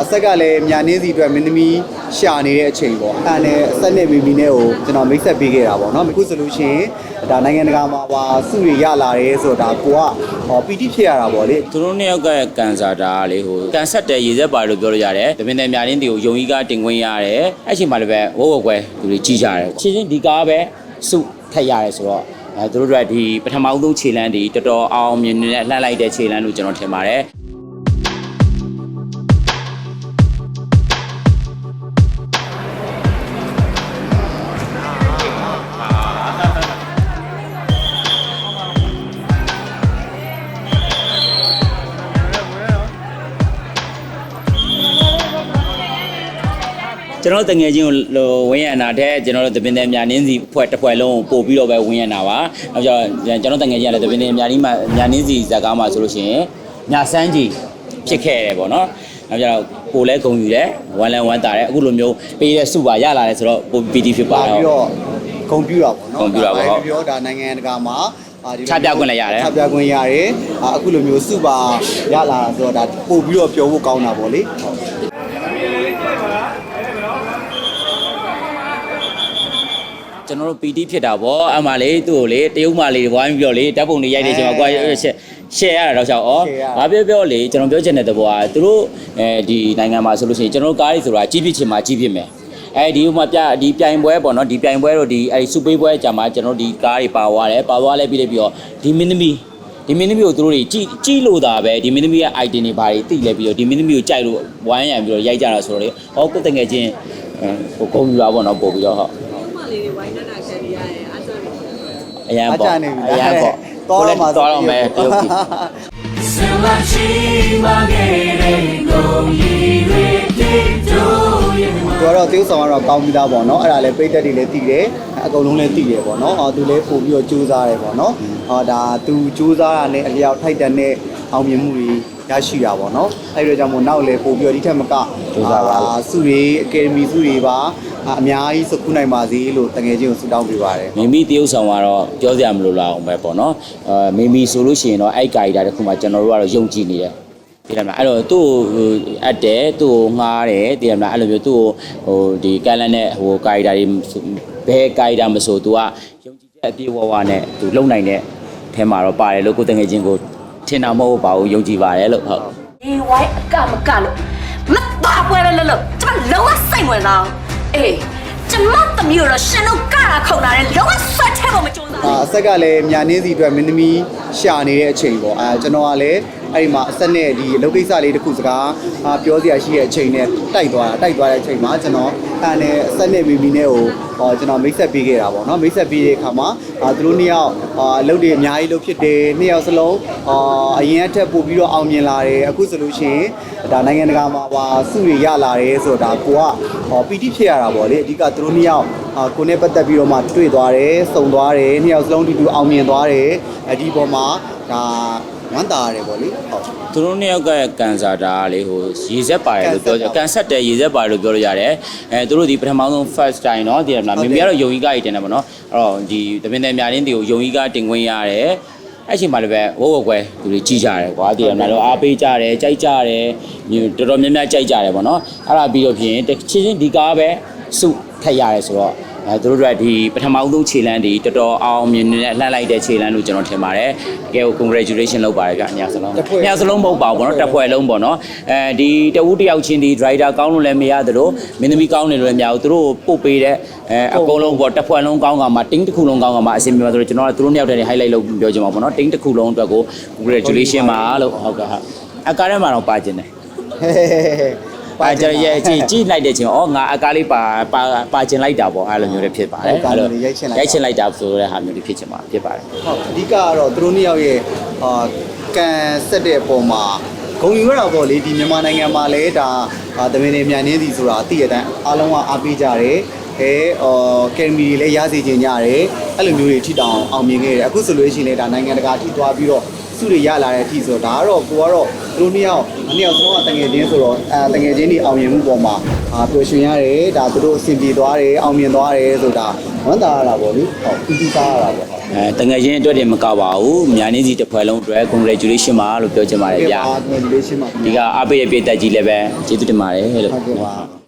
အဆက်ကလည်းညာနေစီအတွက်မင်းသမီးရှာနေတဲ့အချိန်ပေါ့အဲ့ဒါနဲ့အဆက်နဲ့ဘီဘီနဲ့ကိုကျွန်တော်မိတ်ဆက်ပေးခဲ့တာပေါ့နော်အခုဆိုလို့ရှိရင်ဒါနိုင်ငံတကာမှာပါစုတွေရလာတယ်ဆိုတော့ဒါကိုကဟောပီတိဖြစ်ရတာပေါ့လေသူတို့နှစ်ယောက်ကကန်ဆာတာလေဟိုကန်ဆက်တဲ့ရေဆက်ပါလို့ပြောလို့ရတယ်။တပင်တဲ့များရင်းတီကိုယုံကြီးကတင်ခွင့်ရတယ်။အဲ့ချိန်မှာလည်းပဲဝဝကွဲသူတွေကြီးကြတယ်။ချင်းချင်းဒီကားပဲစုထက်ရတယ်ဆိုတော့အဲသူတို့တို့ကဒီပထမအဆုံးခြေလမ်းဒီတော်တော်အောင်မြင်နေတဲ့လှမ်းလိုက်တဲ့ခြေလမ်းလို့ကျွန်တော်ထင်ပါတယ်။ ကျွန်တော်တို့တငယ်ချင်းကိုဟိုဝင်းရနာတဲ့ကျွန်တော်တို့တပင်တဲ့များနင်းစီဖွဲ့တစ်ဖွဲ့လုံးကိုပို့ပြီးတော့ပဲဝင်းရနာပါနောက်ကျတော့ကျွန်တော်တငယ်ချင်းကလည်းတပင်တဲ့များနင်းမှာများနင်းစီဇာကားမှာဆိုလို့ရှိရင်ညာစမ်းကြီးဖြစ်ခဲ့တယ်ပေါ့နော်နောက်ကျတော့ပိုလဲဂုံယူတယ်ဝမ်လန်ဝမ်တာတယ်အခုလိုမျိုးပေးတဲ့စုပါရလာတယ်ဆိုတော့ပိုပီတီဖြစ်ပါလာတော့ပြီးတော့ဂုံပြူတာပေါ့နော်ဂုဏ်ပြုတာပေါ့ဒါပဲပြောဒါနိုင်ငံတကာမှာအာဒီလိုချပြခွင့်လည်းရတယ်ချပြခွင့်ရတယ်အာအခုလိုမျိုးစုပါရလာတာဆိုတော့ဒါပို့ပြီးတော့ပြောဖို့ကောင်းတာပေါ့လေဟုတ် ကျွန်တော်တို့ပီတီဖြစ်တာဗောအမှလေသူ့ကိုလေတရုတ်မလေးဝိုင်းပြီးတော့လေဓာတ်ပုံတွေရိုက်နေချိန်မှာကွာရှယ်ရှယ်ရတာတော့ချောက်ဩဘာပြောပြောလေကျွန်တော်ပြောချင်တဲ့တဘောကသူတို့အဲဒီနိုင်ငံမှာဆိုလို့ရှိရင်ကျွန်တော်တို့ကားတွေဆိုတာကြီးဖြစ်ချင်မှာကြီးဖြစ်မယ်အဲဒီဥမာပြဒီပြိုင်ပွဲပေါ့နော်ဒီပြိုင်ပွဲတို့ဒီအဲဒီစုပေးပွဲကြာမှာကျွန်တော်တို့ဒီကားတွေပါသွားတယ်ပါသွားလဲပြီးလိုက်ပြီးတော့ဒီမင်းသမီးဒီမင်းသမီးကိုသူတို့တွေကြည်ကြည်လို့တာပဲဒီမင်းသမီးရဲ့ item တွေဘာတွေသိလဲပြီးတော့ဒီမင်းသမီးကိုကြိုက်လို့ဝိုင်းရံပြီးတော့ရိုက်ကြတာဆိုတော့လေဟောကိုယ်တငယ်ချင်းဟိုကုန်ယူတာပေါ့နော်ပို့ပြီးတော့ဟုတ်မ လေးတွေဝိုင်းနေတာခံရရတယ်အဲ့ဆိုရင်အရန်အပေါ့ကြနေပြီအရန်ပေါ့တော်တော့မှာတော်တော့မယ်တရုတ်ပြည်သူကတော့တေးဥဆောင်ကတော့ကောင်းပြီးသားပေါ့နော်အဲ့ဒါလည်းပိတ်သက်တွေလည်းတည်တယ်အကုန်လုံးလည်းတည်တယ်ပေါ့နော်အော်သူလည်းပို့ပြီးတော့ကြိုးစားတယ်ပေါ့နော်ဟောဒါသူကြိုးစားတာနဲ့အလျောက်ထိုက်တန်တဲ့အောင်မြင်မှုတွေရရှိတာပေါ့နော်အဲ့ဒီတော့ကြောင့်မို့နောက်လည်းပို့ပြီးတော့ဒီထက်မကအာစုတွေအကယ်ဒမီစုတွေပါ အာအများကြီးစခုနိုင်ပါစေလို့တကယ်ချင်းကိုဆုတောင်းပေးပါတယ်မိမိတရုတ်ဆောင်ကတော့ပြောစရာမလိုလောက်အောင်ပဲပေါ့နော်အဲမိမိဆိုလို့ရှိရင်တော့အဲ့ကာရီတာတစ်ခုမှကျွန်တော်တို့ကတော့ယုံကြည်နေတယ်ဒီလားမလားအဲ့တော့သူ့ကိုအပ်တယ်သူ့ကိုငှားတယ်ဒီလားမလားအဲ့လိုမျိုးသူ့ကိုဟိုဒီကန်လန်နဲ့ဟိုကာရီတာတွေဘယ်ကာရီတာမဆို तू ကယုံကြည်တဲ့အပြည့်ဝဝနဲ့ तू လုံနိုင်တဲ့အဲမှာတော့ပါတယ်လို့ကိုတငယ်ချင်းကိုထင်တာမဟုတ်ပါဘူးယုံကြည်ပါတယ်လို့ဟုတ်ဒီဝိုင်းအကမကလို့မတော်ပွဲလဲလို့လို့ကျမလုံးဝစိတ်ဝင်စား အေးကျမတမျိုးတော့ရှင်တို့ကတာခုံတာလေလုံးဝဆွတ်ထဲဖို့မကြိုးစားအာအဆက်ကလည်းညာနေစီအတွက်မင်းသမီးရှာနေတဲ့အချိန်ပေါ့အဲကျွန်တော်ကလည်း အဲ့ဒီမှာအဆက်နဲ့ဒီအလုပ်ကိစ္စလေးတစ်ခုစကားအာပြောစရာရှိတဲ့အချိန်နဲ့တိုက်သွားတာတိုက်သွားတဲ့အချိန်မှာကျွန်တော်အဲ့နဲ့အဆက်နဲ့ဘီဘီနဲ့ကိုဟောကျွန်တော်မိတ်ဆက်ပေးခဲ့တာပေါ့နော်မိတ်ဆက်ပေးတဲ့အခါမှာအာသူတို့နှစ်ယောက်အာအလုပ်တွေအများကြီးလုပ်ဖြစ်တယ်နှစ်ယောက်စလုံးအာအရင်အထက်ပို့ပြီးတော့အောင်မြင်လာတယ်အခုဆိုလို့ရှိရင်ဒါနိုင်ငံတကာမှာပါစုတွေရလာတယ်ဆိုတော့ဒါကိုကဟောပီတိဖြစ်ရတာပေါ့လေအဓိကသူတို့နှစ်ယောက်အာကိုနဲ့ပတ်သက်ပြီးတော့မှတွေ့သွားတယ်စုံသွားတယ်နှစ်ယောက်စလုံးတူတူအောင်မြင်သွားတယ်အဒီပေါ်မှာဒါ ဝမ်းသာရတယ်ပေါ့လေဟုတ် သူတို့နှစ်ယောက်ကကန်ဆာတာကလေဟိုရေဆက်ပါတယ်လို့ပြောကြကန်ဆက်တဲ့ရေဆက်ပါတယ်လို့ပြောလို့ရတယ်အဲသူတို့ဒီပထမဆုံး first time เนาะဒီလားမမေကတော့ယုံကြီးကားကြီးတင်တယ်ပေါ့နော်အဲ့တော့ဒီတပင်တဲ့များရင်းတီကိုယုံကြီးကားတင်ခွင့်ရတယ်အဲ့ချိန်မှာလည်းပဲဝဝကွဲသူတွေကြီးကြတယ်ကွာဒီလားတော့အားပေးကြတယ်ကြိုက်ကြတယ်တော်တော်များများကြိုက်ကြတယ်ပေါ့နော်အဲ့ဒါပြီးတော့ဖြင့်ချင်းချင်းဒီကားပဲစုထက်ရတယ်ဆိုတော့ အဲသူတို့ကဒီပထမဆုံးခြေလမ်းဒီတော်တော်အောင်မြင်နေတဲ့လှမ်းလိုက်တဲ့ခြေလမ်းလို့ကျွန်တော်ထင်ပါတယ်တကယ်ကို congratulation လုပ်ပါတယ်ဗျအညာစလုံးတစ်ဖွဲ့အညာစလုံးမဟုတ်ပါဘူးပေါ့နော်တစ်ဖွဲ့လုံးပေါ့နော်အဲဒီတဝူးတစ်ယောက်ချင်းဒီ driver ကောင်းလို့လည်းမရသလိုမင်းသမီးကောင်းတယ်လို့လည်းမရဘူးသူတို့ပို့ပေးတဲ့အဲအကုန်လုံးပေါ့တစ်ဖွဲ့လုံးကောင်းကမှတင်းတစ်ခုလုံးကောင်းကမှအဆင်ပြေပါဆိုတော့ကျွန်တော်ကသူတို့နှစ်ယောက်တည်း highlight လုပ်ပြောချင်ပါပေါ့နော်တင်းတစ်ခုလုံးအတွက်ကို congratulation ပါလို့ဟုတ်ကဲ့ဟုတ်အကားထဲမှာတော့ပါကျင်တယ် ဟဲဟဲဟဲဟဲပါကြရဲ့ကြည့်ကြည့်လိုက်တဲ့ချင်းဩငါအကားလေးပါပါပါကျင်လိုက်တာပေါ့အဲ့လိုမျိုးတွေဖြစ်ပါတယ်ရိုက်ချင်လိုက်တာဆိုတဲ့ဟာမျိုးတွေဖြစ်ချင်ပါဖြစ်ပါတယ်ဟုတ်အဓိကကတော့သူတို့နှစ်ယောက်ရဲ့အာကန်ဆက်တဲ့အပေါ်မှာဂုံယူရတာပေါ့လေဒီမြန်မာနိုင်ငံမှာလည်းဒါအာတမင်တွေမြန်နေသည်ဆိုတာအသိရတဲ့အတိုင်းအားလုံးကအားပေးကြတယ်အဲအော်ကယ်မီတွေလည်းရစေချင်ကြတယ်အဲ့လိုမျိုးတွေထိတောင်အောင်မြင်ခဲ့တယ်အခုဆိုလို့ရှိရင်လည်းဒါနိုင်ငံတကာထိသွားပြီးတော့ စုတွေရလာတဲ့အထိဆိုတော့ဒါကတော့ကိုကတော့သူတို့နှစ်ယောက်နှစ်ယောက်စလုံးကတငယ်ချင်းဆိုတော့အဲတငယ်ချင်းတွေအောင်မြင်မှုပေါ်မှာအာပျော်ရွှင်ရတယ်ဒါသူတို့အဆင်ပြေသွားတယ်အောင်မြင်သွားတယ်ဆိုတာဝမ်းသာရတာပေါ့လေဟုတ်ပီတိစားရတာပေါ့ဟုတ်အဲတငယ်ချင်းအတွက်တည်းမကပါဘူး။မြန်နေစီတစ်ဖွဲ့လုံးအတွက် congratulation ပါလို့ပြောချင်ပါတယ်ဗျာဒီလေးရှင်းပါ။ဒီကအပိရဲ့ပြည်သက်ကြီးလည်းပဲကျေးဇူးတင်ပါတယ်လို့ဟုတ်ကဲ့ပါ